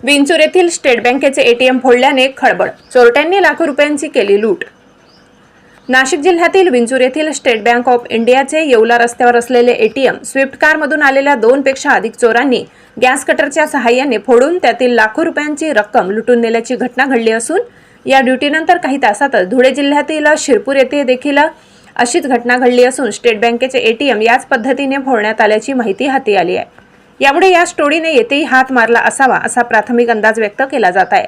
विंचूर येथील स्टेट बँकेचे एटीएम फोडल्याने खळबळ. चोरट्यांनी लाखो रुपयांची केली लूट. नाशिक जिल्ह्यातील विंचूर येथील स्टेट बँक ऑफ इंडियाचे येवला रस्त्यावर असलेले एटीएम स्विफ्ट कारमधून आलेल्या दोनपेक्षा अधिक चोरांनी गॅस कटरच्या सहाय्याने फोडून त्यातील लाखो रुपयांची रक्कम लुटून नेल्याची घटना घडली असून या ड्युटीनंतर काही तासातच धुळे जिल्ह्यातील शिरपूर येथे देखील अशीच घटना घडली असून स्टेट बँकेचे एटीएम याच पद्धतीने फोडण्यात आल्याची माहिती हाती आली आहे. यामुळे या स्टोरीने येथेही हात मारला असावा असा प्राथमिक अंदाज व्यक्त केला जात आहे.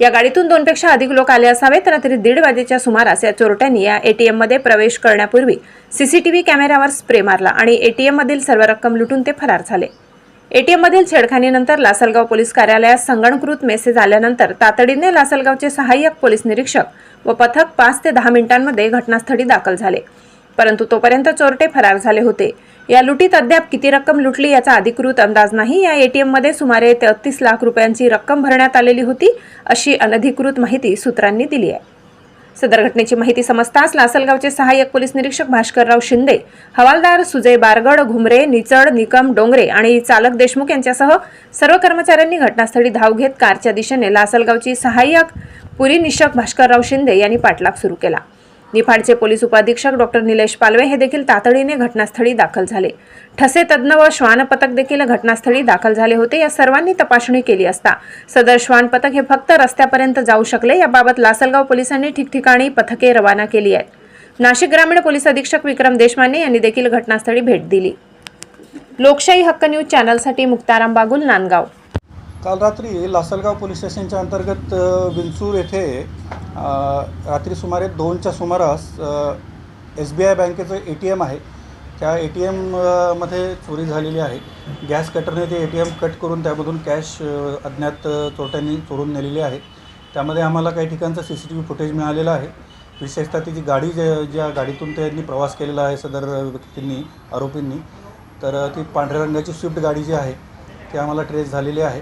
या गाडीतून दोनपेक्षा अधिक लोक आले असावेत रात्री दीड वाजेच्या सुमारास या चोरट्यांनी या ए टी एममध्ये प्रवेश करण्यापूर्वी सीसीटीव्ही कॅमेऱ्यावर स्प्रे मारला आणि ए टी एममधील सर्व रक्कम लुटून ते फरार झाले. ए टी एममधील छेडखानीनंतर लासलगाव पोलीस कार्यालयात संगणकृत मेसेज आल्यानंतर तातडीने लासलगावचे सहाय्यक पोलीस निरीक्षक व पथक पाच ते दहा मिनिटांमध्ये घटनास्थळी दाखल झाले. परंतु तोपर्यंत चोरटे फरार झाले होते. या लुटीत अद्याप किती रक्कम लुटली याचा अधिकृत अंदाज नाही. या एटीएममध्ये सुमारे तेहतीस लाख रुपयांची रक्कम भरण्यात आलेली होती अशी अनधिकृत माहिती सूत्रांनी दिली आहे. सदर घटनेची माहिती समजताच लासलगावचे सहाय्यक पोलीस निरीक्षक भास्करराव शिंदे हवालदार सुजय बारगड घुमरे निचड निकम डोंगरे आणि चालक देशमुख यांच्यासह सर्व कर्मचाऱ्यांनी घटनास्थळी धाव घेत कारच्या दिशेने लासलगावची सहाय्यक पुरी निरीक्षक भास्करराव शिंदे यांनी पाठलाग सुरू केला. निफाडचे पोलीस उपाधीक्षक डॉक्टर निलेश पालवे हे देखील तातडीने घटनास्थळी दाखल झाले. ठसे तज्ज्ञ व श्वान पथक देखील घटनास्थळी दाखल झाले होते. या सर्वांनी तपासणी केली असता सदर श्वान पथक हे फक्त रस्त्यापर्यंत जाऊ शकले. याबाबत लासलगाव पोलिसांनी ठिकठिकाणी पथके रवाना केली आहेत. नाशिक ग्रामीण पोलीस अधीक्षक विक्रम देशमाने यांनी देखील घटनास्थळी भेट दिली. लोकशाही हक्क न्यूज चॅनलसाठी मुक्ताराम बागुल नांदगाव. काल रात्री लासलगाव पोलीस स्टेशनच्या अंतर्गत विंचूर येथे रात्री सुमारे दोनच्या सुमारास एस बी आय बँकेचं ए टी एम आहे. त्या ए टी एममध्ये चोरी झालेली आहे. गॅस कटरने ते ए टी एम कट करून त्यामधून कॅश अज्ञात चोरट्यांनी चोरून नेलेली आहे. त्यामध्ये आम्हाला काही ठिकाणचं C C T V footage मिळालेलं आहे. विशेषतः ती जी गाडी ज्या ज्या गाडीतून त्यांनी प्रवास केलेला आहे सदर व्यक्तींनी आरोपींनी तर ती पांढऱ्या रंगाची स्विफ्ट गाडी जी आहे ती आम्हाला ट्रेस झालेली आहे.